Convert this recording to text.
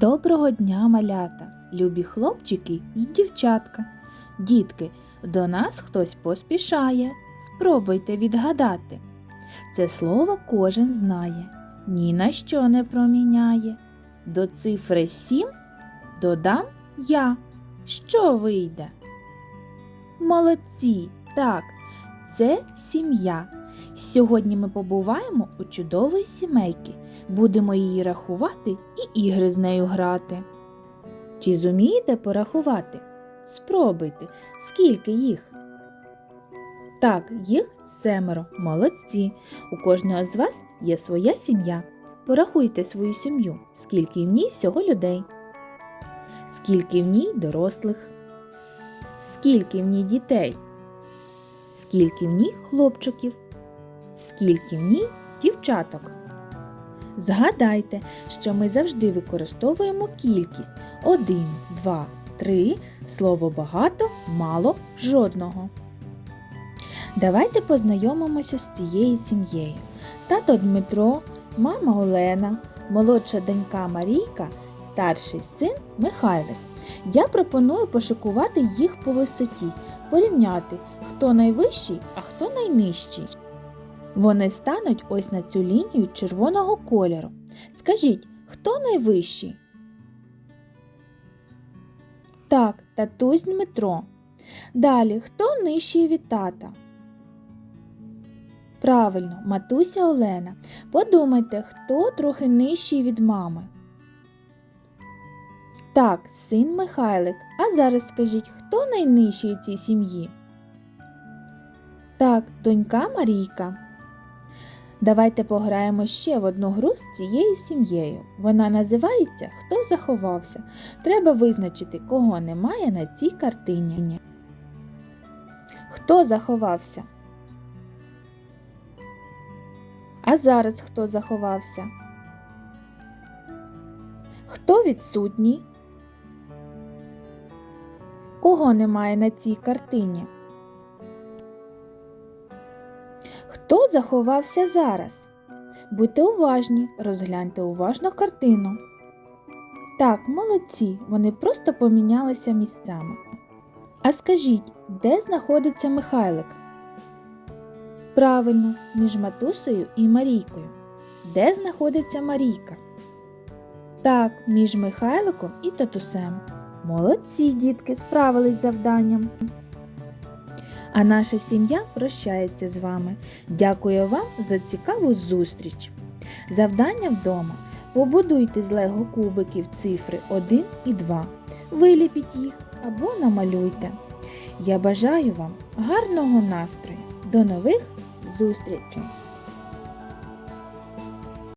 Доброго дня, малята, любі хлопчики і дівчатка. Дітки, до нас хтось поспішає. Спробуйте відгадати. Це слово кожен знає, ні на що не проміняє. До цифри сім додам я. Що вийде? Молодці, так, це сім'я. Сьогодні ми побуваємо у чудової сімейки. Будемо її рахувати і ігри з нею грати. Чи зумієте порахувати? Спробуйте, скільки їх? Так, їх семеро. Молодці. У кожного з вас є своя сім'я. Порахуйте свою сім'ю, скільки в ній всього людей, скільки в ній дорослих, скільки в ній дітей, скільки в ній хлопчиків, скільки в ній дівчаток. Згадайте, що ми завжди використовуємо кількість 1, 2, 3, слово багато, мало, жодного. Давайте познайомимося з цією сім'єю. Тато Дмитро, мама Олена, молодша донька Марійка, старший син Михайлик. Я пропоную пошикувати їх по висоті, порівняти, хто найвищий, а хто найнижчий. Вони стануть ось на цю лінію червоного кольору. Скажіть, хто найвищий? Так, татусь Дмитро. Далі, хто нижчий від тата? Правильно, матуся Олена. Подумайте, хто трохи нижчий від мами? Так, син Михайлик. А зараз скажіть, хто найнижчий цій сім'ї? Так, донька Марійка. Давайте пограємо ще в одну гру з цією сім'єю. Вона називається Хто заховався. Треба визначити, кого немає на цій картині. Хто заховався? А зараз хто заховався? Хто відсутній? Кого немає на цій картині? Заховався зараз? Будьте уважні, розгляньте уважно картину. Так, молодці, вони просто помінялися місцями. А скажіть, де знаходиться Михайлик? Правильно, між матусею і Марійкою. Де знаходиться Марійка? Так, між Михайликом і татусем. Молодці, дітки, справились з завданням. А наша сім'я прощається з вами. Дякую вам за цікаву зустріч. Завдання вдома. Побудуйте з лего кубиків цифри 1 і 2. Виліпіть їх або намалюйте. Я бажаю вам гарного настрою. До нових зустрічей!